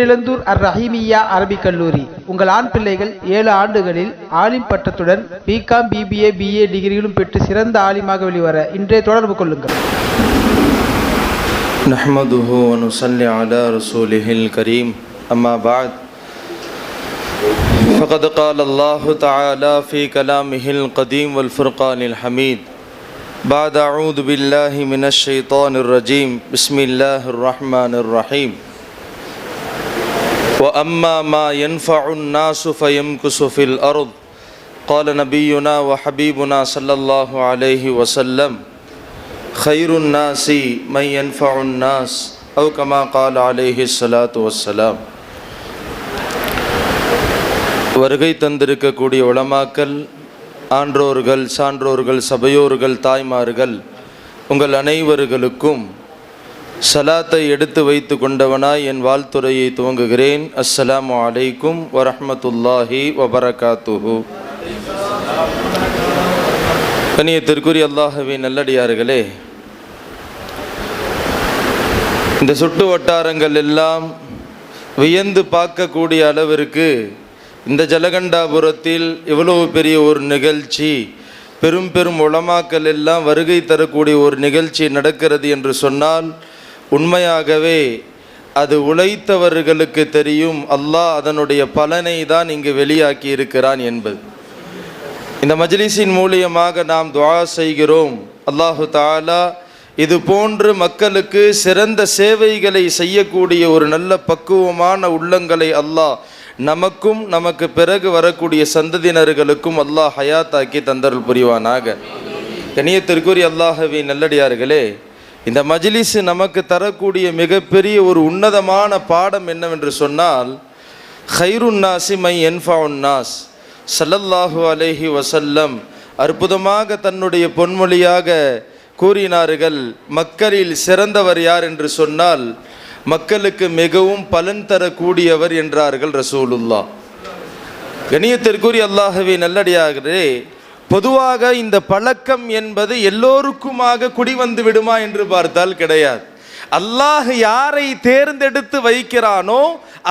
இளந்தூர் அர் ரஹீமியா அரபிக் கல்லூரி உங்கள் ஆண் பிள்ளைகள் ஏழு ஆண்டுகளில் ஆலிம் பட்டத்துடன் பிகாம் பிபிஏ பிஏ டிகிரிகளும் பெற்று சிறந்த ஆலிமாக வெளிவர இன்றே தொடர்பு கொள்ளுங்கள் نحمده ونصلي على رسوله الكريم أما بعد فقد قال الله تعالى في كلامه القديم والفرقان الحميد بعد أعوذ بالله من الشيطان الرجيم بسم الله الرحمن الرحيم وأما ما ينفع الناس فيمكث في الأرض قال نبينا وحبيبنا صلى الله عليه وسلم خير الناس من ينفع الناس أو كما قال عليه الصلاة والسلام வருகை தந்திருக்கக்கூடிய உளமாக்கல் ஆன்றோர்கள் சான்றோர்கள் சபையோர்கள் தாய்மார்கள் உங்கள் அனைவர்களுக்கும் சலாத்தை எடுத்து வைத்து கொண்டவனாய் என் வாழ்த்துறையை துவங்குகிறேன். அஸ்ஸலாமு அலைக்கும் வரஹ்மத்துல்லாஹி வபரகாத்துஹு. கணியத்திற்குரிய அல்லாஹவி நல்லடியார்களே இந்த சுட்டு வட்டாரங்கள் எல்லாம் வியந்து பார்க்கக்கூடிய அளவிற்கு இந்த ஜலகண்டாபுரத்தில் இவ்வளவு பெரிய ஒரு நிகழ்ச்சி பெரும் பெரும் உளமாக்கல் எல்லாம் வருகை தரக்கூடிய ஒரு நிகழ்ச்சி நடக்கிறது என்று சொன்னால் உண்மையாகவே அது உழைத்தவர்களுக்கு தெரியும். அல்லாஹ் அதனுடைய பலனை தான் இங்கு வெளியாக்கி இருக்கிறான் என்பது. இந்த மஜ்லிஸின் மூலியமாக நாம் துவா செய்கிறோம். அல்லாஹு தாலா இது போன்று மக்களுக்கு சிறந்த சேவைகளை செய்யக்கூடிய ஒரு நல்ல பக்குவமான உள்ளங்களை அல்லாஹ் நமக்கும் நமக்கு பிறகு வரக்கூடிய சந்ததியினர்களுக்கும் அல்லாஹ் ஹயாத்தாக்கி தந்தருள் புரிவானாக. கணியத்திற்குரிய அல்லாஹவி நல்லடியார்களே இந்த மஜ்லிஸ் நமக்கு தரக்கூடிய மிகப்பெரிய ஒரு உன்னதமான பாடம் என்னவென்று சொன்னால் ஹைருன் நாசி மை என்ஃபாவுன் நாஸ். சல்லல்லாஹு அலேஹி வசல்லம் அற்புதமாக தன்னுடைய பொன்மொழியாக கூறினார்கள் மக்களில் சிறந்தவர் யார் என்று சொன்னால் மக்களுக்கு மிகவும் பலன் தரக்கூடியவர் என்றார்கள் ரசூலுல்லா கணியத்திற்குரிய அல்லாஹவே நல்லடியாகிறே பொதுவாக இந்த பழக்கம் என்பது எல்லோருக்குமாக குடிவந்து விடுமா என்று பார்த்தால் கிடையாது. அல்லாஹ் யாரை தேர்ந்தெடுத்து வைக்கிறானோ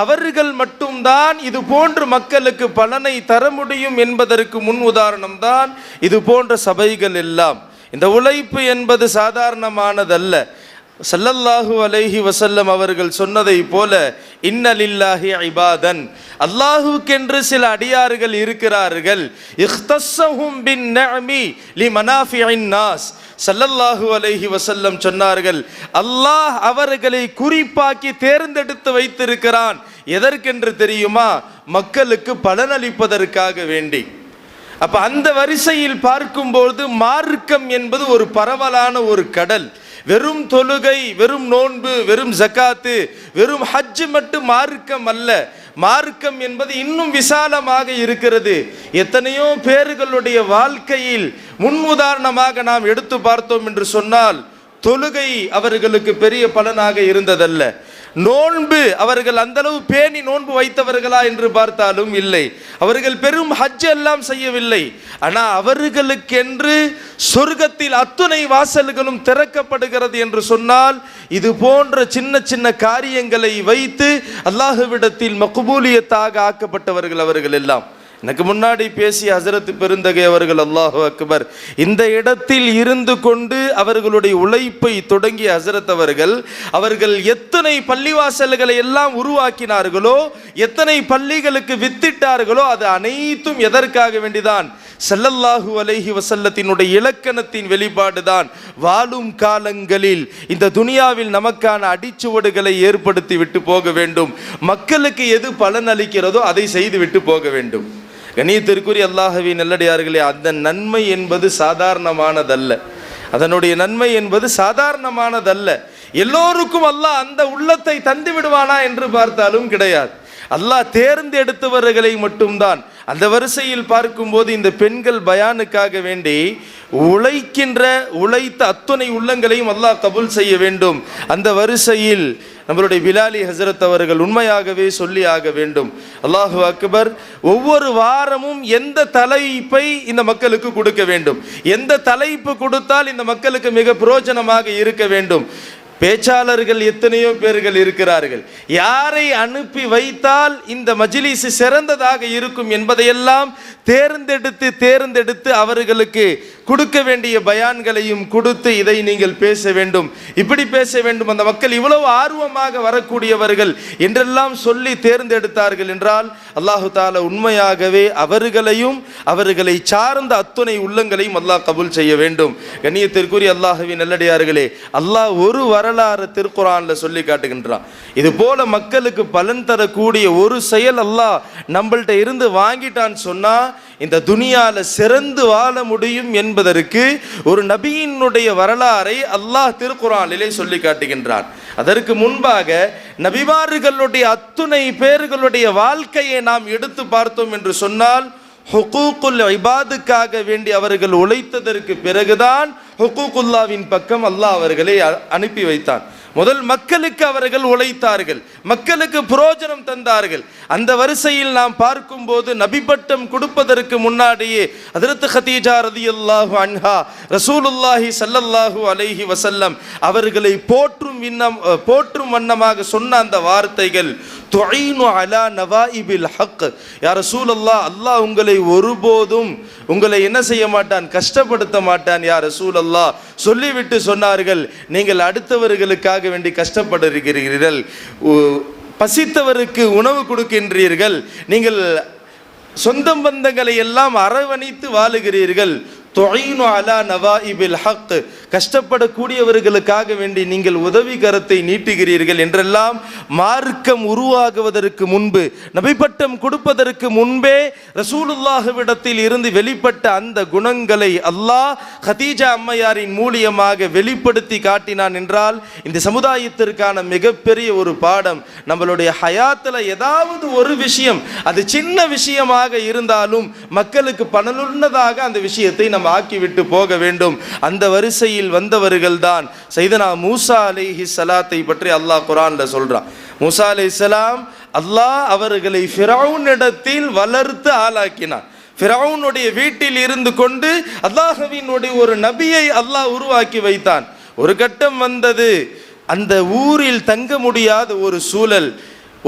அவர்கள் மட்டும்தான் இது போன்ற மக்களுக்கு பலனை தர முடியும் என்பதற்கு முன் உதாரணம் தான் இது போன்ற சபைகள் எல்லாம். இந்த உழைப்பு என்பது சாதாரணமானதல்ல. சல்லல்லாஹு அலைஹி வசல்லம் அவர்கள் சொன்னதை போல இன்னலில்லாஹி ஐபாதன் அல்லாஹுக்கென்று சில அடியார்கள் இருக்கிறார்கள். இஹ்தஸ்ஸஹும் பின் நஅமி லி மனாஃபிஇன் நாஸ். சல்லல்லாஹு அலைஹி வசல்லம் சொன்னார்கள் அல்லாஹ் அவர்களை குறிப்பாக்கி தேர்ந்தெடுத்து வைத்திருக்கிறான். எதற்கென்று தெரியுமா? மக்களுக்கு பலனளிப்பதற்காக வேண்டி. அப்ப அந்த வரிசையில் பார்க்கும்போது மார்க்கம் என்பது ஒரு பரவலான ஒரு கடல். வெறும் தொழுகை வெறும் நோன்பு வெறும் ஜக்காத்து வெறும் ஹஜ்ஜு மட்டும் மார்க்கம் அல்ல. மார்க்கம் என்பது இன்னும் விசாலமாக இருக்கிறது. எத்தனையோ பேர்களுடைய வாழ்க்கையில் முன் உதாரணமாக நாம் எடுத்து பார்த்தோம் என்று சொன்னால் தொழுகை அவர்களுக்கு பெரிய பலனாக இருந்ததல்ல. நோன்பு அவர்கள் அந்த அளவு பேணி நோன்பு வைத்தவர்களா என்று பார்த்தாலும் இல்லை. அவர்கள் பெரும் ஹஜ் எல்லாம் செய்யவில்லை. ஆனால் அவர்களுக்கென்று சொர்க்கத்தில் அத்துணை வாசல்களும் திறக்கப்படுகிறது என்று சொன்னால் இது போன்ற சின்ன சின்ன காரியங்களை வைத்து அல்லாஹுவிடத்தில் மக்குபூலியத்தாக ஆக்கப்பட்டவர்கள் அவர்கள் எல்லாம். எனக்கு முன்னாடி பேசிய ஹசரத் பெருந்தகை அவர்கள் அல்லாஹு அக்பர் இந்த இடத்தில் இருந்து கொண்டு அவர்களுடைய உழைப்பை தொடங்கிய ஹசரத் அவர்கள் அவர்கள் எத்தனை பள்ளிவாசல்களை எல்லாம் உருவாக்கினார்களோ எத்தனை பள்ளிகளுக்கு வித்திட்டார்களோ அது அனைத்தும் எதற்காக வேண்டிதான்? செல்லல்லாஹு அலைஹி வசல்லத்தினுடைய இலக்கணத்தின் வெளிப்பாடுதான். வாழும் காலங்களில் இந்த துனியாவில் நமக்கான அடிச்சுவடுகளை ஏற்படுத்தி விட்டு போக வேண்டும். மக்களுக்கு எது பலன் அளிக்கிறதோ அதை செய்து விட்டு போக வேண்டும். கணியத்திற்குரிய அல்லாஹவி நல்லடியார்களே அந்த நன்மை என்பது சாதாரணமானதல்ல. அதனுடைய நன்மை என்பது சாதாரணமானதல்ல. எல்லோருக்கும் அல்லாஹ் அந்த உள்ளத்தை தந்து விடுவானா என்று பார்த்தாலும் கிடையாது. அல்லாஹ் தேர்ந்தெடுத்தவர்களை மட்டும்தான். அந்த வரிசையில் பார்க்கும்போது இந்த பெண்கள் பயானுக்காக வேண்டி உழைக்கின்ற உழைத்த அத்துணை உள்ளங்களையும் அல்லாஹ் கபுல் செய்ய வேண்டும். அந்த வரிசையில் நம்மளுடைய பிலாலி ஹசரத் அவர்கள் உண்மையாகவே சொல்லி ஆக வேண்டும். அல்லாஹு அக்பர் ஒவ்வொரு வாரமும் எந்த தலைப்பை இந்த மக்களுக்கு கொடுக்க வேண்டும்? எந்த தலைப்பு கொடுத்தால் இந்த மக்களுக்கு மிக பிரயோஜனமாக இருக்க வேண்டும்? பேச்சாளர்கள் எத்தனையோ பேர்கள் இருக்கிறார்கள். யாரை அனுப்பி வைத்தால் இந்த மஜ்லிஸ் சிறந்ததாக இருக்கும் என்பதையெல்லாம் தேர்ந்தெடுத்து தேர்ந்தெடுத்து அவர்களுக்கு கொடுக்க வேண்டிய பயான்களையும் கொடுத்து இதை நீங்கள் பேச வேண்டும். இப்படி பேச வேண்டும். அந்த மக்கள் இவ்வளவு ஆர்வமாக வரக்கூடியவர்கள் என்றெல்லாம் சொல்லி தேர்ந்தெடுத்தார்கள் என்றால் அல்லாஹு தாலா உண்மையாகவே அவர்களையும் அவர்களை சார்ந்த அத்துணை உள்ளங்களையும் அல்லாஹ் கபூல் செய்ய வேண்டும். கண்ணியத்திற்குரிய அல்லாஹுவின் நல்லடியார்களே அல்லாஹ் ஒரு வரலாறு திருக்குறானில் சொல்லி காட்டுகின்றான். இது போல மக்களுக்கு பலன் தரக்கூடிய ஒரு செயல் அல்லாஹ் நம்மள்கிட்ட இருந்து வாங்கிட்டான்னு சொன்னால் இந்த துனியால சிறந்து வாழ முடியும் என்பதற்கு ஒரு நபியினுடைய வரலாறை அல்லாஹ் திருக்குறானிலே சொல்லி காட்டுகின்றான். அதற்கு முன்பாக நபிமார்களுடைய அத்துணை பேர்களுடைய வாழ்க்கையை நாம் எடுத்து பார்த்தோம் என்று சொன்னால் ஹுகூக்குல் இபாதுக்காக வேண்டி அவர்கள் உழைத்ததற்கு பிறகுதான் ஹுகூக்குல்லாவின் பக்கம் அல்லாஹ் அவர்களை அ- அனுப்பி வைத்தான். முதல் மக்களுக்கு அவர்கள் உழைத்தார்கள். மக்களுக்கு புரோஜனம் தந்தார்கள். அந்த வரிசையில் நாம் பார்க்கும்போது நபிபட்டம் கொடுப்பதற்கு முன்னாடியே அதிரத்து ஹதீஜா ரதியல்லாஹு அன்ஹா ரசூலுல்லாஹி சல்லல்லாஹு அலைஹி வசல்லம் அவர்களை போற்றும் விண்ணம் போற்றும் வண்ணமாக சொன்ன அந்த வார்த்தைகள் துஐனு அலா நவாஇபில் ஹக். யார் ரசூலல்லா அல்லாஹ் உங்களை ஒருபோதும் உங்களை என்ன செய்ய மாட்டான் கஷ்டப்படுத்த மாட்டான் யார் ரசூலல்லா சொல்லிவிட்டு சொன்னார்கள் நீங்கள் அடுத்தவர்களுக்காக வேண்டி கஷ்டப்படுகிறீர்கள் பசித்தவருக்கு உணவு கொடுக்கின்றீர்கள் நீங்கள் சொந்தம் பந்தங்களை எல்லாம் அரவணைத்து வாழுகிறீர்கள் தொயினு அலா நவா இபில் ஹக். கஷ்டப்படக்கூடியவர்களுக்காக வேண்டி நீங்கள் உதவி கரத்தை நீட்டுகிறீர்கள் என்றெல்லாம் மார்க்கம் உருவாகுவதற்கு முன்பு நபிப்பட்டம் கொடுப்பதற்கு முன்பே ரசூலுல்லாஹுவிடத்தில் இருந்து வெளிப்பட்ட அந்த குணங்களை அல்லாஹ் ஹதீஜா அம்மையாரின் மூலியமாக வெளிப்படுத்தி காட்டினான் என்றால் இந்த சமுதாயத்திற்கான மிகப்பெரிய ஒரு பாடம் நம்மளுடைய ஹயாத்தில் ஏதாவது ஒரு விஷயம் அது சின்ன விஷயமாக இருந்தாலும் மக்களுக்கு பலனுள்ளதாக அந்த விஷயத்தை நம்ம ஆக்கிவிட்டு போக வேண்டும். அந்த வரிசையில் வந்தவர்கள் தான் சைதனா மூசா அலைஹி ஸலாத்தை பற்றி அல்லாஹ் குரான்ல சொல்றான் மூசா அலைஹிஸ்ஸலாம் அல்லாஹ் அவர்களை ஃபிரௌனிடத்தில் வளர்த்து ஆளாக்கினான். ஃபிரவுனுடைய வீட்டில் இருந்து கொண்டு அல்லாஹவினுடைய ஒரு நபியை அல்லாஹ் உருவாக்கி வைத்தான். ஒரு கட்டம் வந்தது. அந்த ஊரில் தங்க முடியாத ஒரு சூழல்.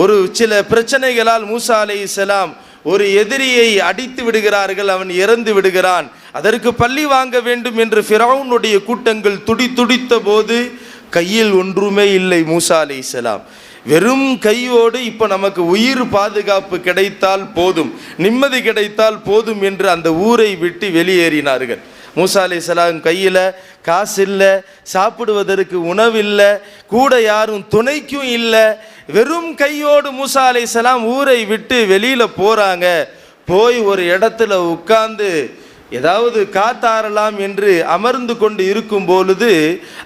ஒரு சில பிரச்சனைகளால் மூசா அலைஹிஸ்ஸலாம் ஒரு எதிரியை அடித்து விடுகிறார்கள் அவன் இறந்து விடுகிறான். அதற்கு பள்ளி வாங்க வேண்டும் என்று ஃபிரௌனுடைய கூட்டங்கள் துடி துடித்த போது கையில் ஒன்றுமே இல்லை மூசா அலைஹிஸ்ஸலாம் வெறும் கையோடு இப்போ நமக்கு உயிர் பாதுகாப்பு கிடைத்தால் போதும் நிம்மதி கிடைத்தால் போதும் என்று அந்த ஊரை விட்டு வெளியேறினார்கள். மூசா சலாம் கையில் காசு இல்லை சாப்பிடுவதற்கு உணவில்லை கூட யாரும் துணைக்கும் இல்லை. வெறும் கையோடு மூசா சலாம் ஊரை விட்டு வெளியில் போகிறாங்க போய் ஒரு இடத்துல உட்காந்து ஏதாவது காத்தாரலாம் என்று அமர்ந்து கொண்டு இருக்கும் பொழுது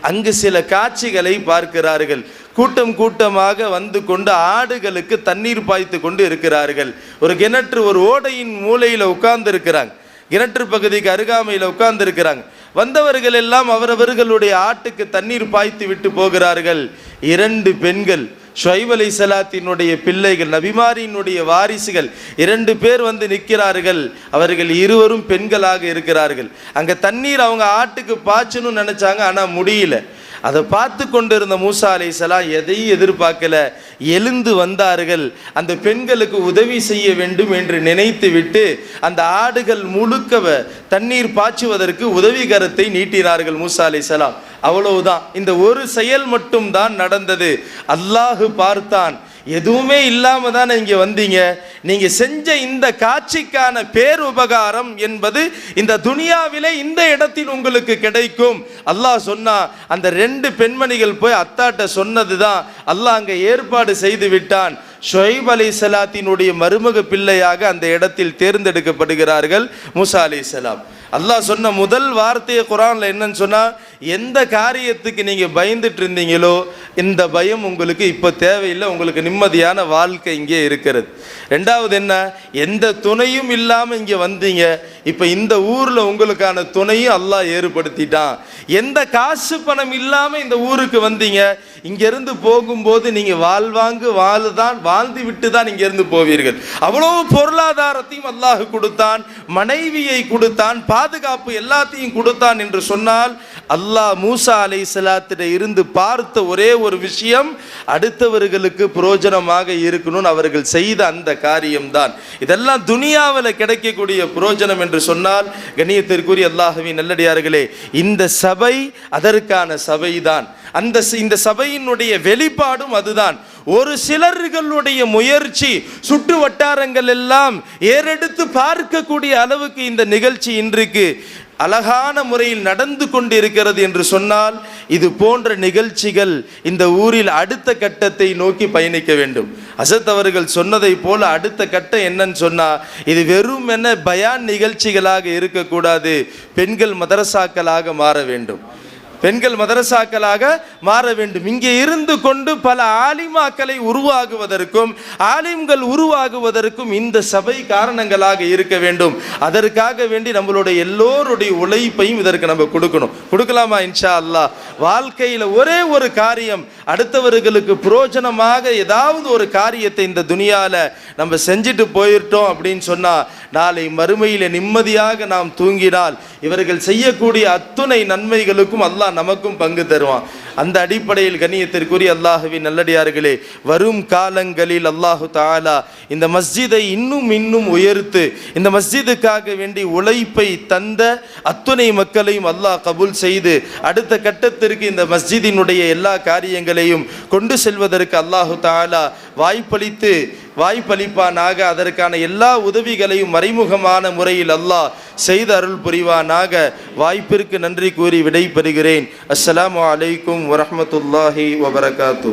அங்கு சில காட்சிகளை பார்க்கிறார்கள். கூட்டம் கூட்டமாக வந்து கொண்டு ஆடுகளுக்கு தண்ணீர் பாய்த்து கொண்டு இருக்கிறார்கள். ஒரு கிணற்று ஒரு ஓடையின் மூலையில் உட்கார்ந்து இருக்கிறாங்க கிணற்று பகுதிக்கு அருகாமையில் உட்கார்ந்து இருக்கிறாங்க வந்தவர்கள் எல்லாம் அவரவர்களுடைய ஆட்டுக்கு தண்ணீர் பாய்த்து விட்டு போகிறார்கள். இரண்டு பெண்கள் ஷுவைப் அலை சலாத்தினுடைய பிள்ளைகள் நபிமாரியினுடைய வாரிசுகள் இரண்டு பேர் வந்து நிற்கிறார்கள். அவர்கள் இருவரும் பெண்களாக இருக்கிறார்கள். அங்கே தண்ணீர் அவங்க ஆட்டுக்கு பாய்ச்சணும்னு நினச்சாங்க ஆனால் முடியல. அதை பார்த்து கொண்டிருந்த மூசா அலைசலாம் எதையும் எதிர்பார்க்கல. எழுந்து வந்தார்கள். அந்த பெண்களுக்கு உதவி செய்ய வேண்டும் என்று நினைத்து விட்டு அந்த ஆடுகள் முழுக்க தண்ணீர் பாய்ச்சுவதற்கு உதவிகரத்தை நீட்டினார்கள் மூசா அலைசலாம் அவ்வளவுதான். இந்த ஒரு செயல் மட்டும் தான் நடந்தது. அல்லாஹு பார்த்தான். எதுவுமே இல்லாம தானே இங்கே வந்தீங்க. நீங்க செஞ்ச இந்த காட்சிக்கான பேர் உபகாரம் என்பது இந்த துனியாவிலே இந்த இடத்தில் உங்களுக்கு கிடைக்கும். அல்லாஹ் சொன்னா அந்த ரெண்டு பெண்மணிகள் போய் அத்தாட்ட சொன்னது தான் அல்லாஹ் அங்கே ஏற்பாடு செய்து விட்டான். ஷொய்ப் அலி சலாத்தினுடைய மருமக பிள்ளையாக அந்த இடத்தில் தேர்ந்தெடுக்கப்படுகிறார்கள் முசா அலி சலாம். அல்லாஹ் சொன்ன முதல் வார்த்தையை குரானில் என்னன்னு சொன்னால் எந்த காரியத்துக்கு நீங்கள் பயந்துட்டு இருந்தீங்களோ இந்த பயம் உங்களுக்கு இப்போ தேவையில்லை. உங்களுக்கு நிம்மதியான வாழ்க்கை இங்கே இருக்கிறது. ரெண்டாவது என்ன? எந்த துணையும் இல்லாமல் இங்கே வந்தீங்க. இப்போ இந்த ஊரில் உங்களுக்கான துணையும் அல்லாஹ் ஏற்படுத்திட்டான். எந்த காசு பணம் இல்லாமல் இந்த ஊருக்கு வந்தீங்க. இங்கேருந்து போகும்போது நீங்கள் வாழ்வாங்கு வாழுதான் வாழ்ந்து விட்டு தான் இங்கேருந்து போவீர்கள். அவ்வளோ பொருளாதாரத்தையும் அல்லாஹ் கொடுத்தான் மனைவியை கொடுத்தான் பாதுகாப்பு எல்லாத்தையும் கொடுத்தான் என்று சொன்னால் அல்லாஹ் அல்லாஹ் மூசா அலை இருந்து பார்த்த ஒரே ஒரு விஷயம் அடுத்தவர்களுக்கு புரோஜனமாக இருக்கணும்னு அவர்கள் செய்த அந்த காரியம்தான். இதெல்லாம் துனியாவில் கிடைக்கக்கூடிய புரோஜனம் என்று சொன்னால் கண்ணியத்திற்குரிய அல்லாஹவி நல்லடியார்களே இந்த சபை அதற்கான சபைதான். அந்த இந்த சபையினுடைய வெளிப்பாடும் அதுதான். ஒரு சிலர்களுடைய முயற்சி சுற்று வட்டாரங்கள் எல்லாம் ஏறெடுத்து பார்க்கக்கூடிய அளவுக்கு இந்த நிகழ்ச்சி இன்றைக்கு அழகான முறையில் நடந்து கொண்டிருக்கிறது என்று சொன்னால் இது போன்ற நிகழ்ச்சிகள் இந்த ஊரில் அடுத்த கட்டத்தை நோக்கி பயணிக்க வேண்டும். அசத் அவர்கள் சொன்னதை போல அடுத்த கட்டம் என்னன்னு சொன்னால் இது வெறும் என்ன பயான் நிகழ்ச்சிகளாக இருக்கக்கூடாது. பெண்கள் மதரசாக்களாக மாற வேண்டும். பெண்கள் மதரசாக்களாக மாற வேண்டும். இங்கே இருந்து கொண்டு பல ஆலிமாக்களை உருவாகுவதற்கும் ஆலிம்கள் உருவாகுவதற்கும் இந்த சபை காரணங்களாக இருக்க வேண்டும். அதற்காக வேண்டி நம்மளுடைய எல்லோருடைய உழைப்பையும் இதற்கு நம்ம கொடுக்கணும். கொடுக்கலாமா இன்ஷா அல்லாஹ்? வாழ்க்கையில் ஒரே ஒரு காரியம் அடுத்தவர்களுக்கு புரோஜனமாக ஏதாவது ஒரு காரியத்தை இந்த துணியால் நம்ம செஞ்சுட்டு போயிட்டோம் அப்படின்னு சொன்னால் நாளை மறுமையில் நிம்மதியாக நாம் தூங்கினால் இவர்கள் செய்யக்கூடிய அத்துணை நன்மைகளுக்கும் அல்லாஹ் நமக்கும் பங்கு தருவான். அந்த அடிப்படையில் கண்ணியத்திற்குரிய அல்லாஹுவின் நல்லடியார்களே வரும் காலங்களில் அல்லாஹு தாலா இந்த மஸ்ஜிதை இன்னும் இன்னும் உயர்த்து இந்த மஸ்ஜிதுக்காக வேண்டி உழைப்பை தந்த அத்துணை மக்களையும் அல்லாஹ் கபூல் செய்து அடுத்த கட்டத்திற்கு இந்த மஸ்ஜிதினுடைய எல்லா காரியங்களையும் கொண்டு செல்வதற்கு அல்லாஹு தாலா வாய்ப்பளித்து வாய்ப்பளிப்பானாக அதற்கான எல்லா உதவிகளையும் மறைமுகமான முறையில் அல்லாஹ் செய்து அருள் புரிவானாக வாய்ப்பிற்கு நன்றி கூறி விடைபெறுகிறேன். அஸ்லாம் அலைக்கும் வரமத்துல்லாஹி வபரகாத்தூ.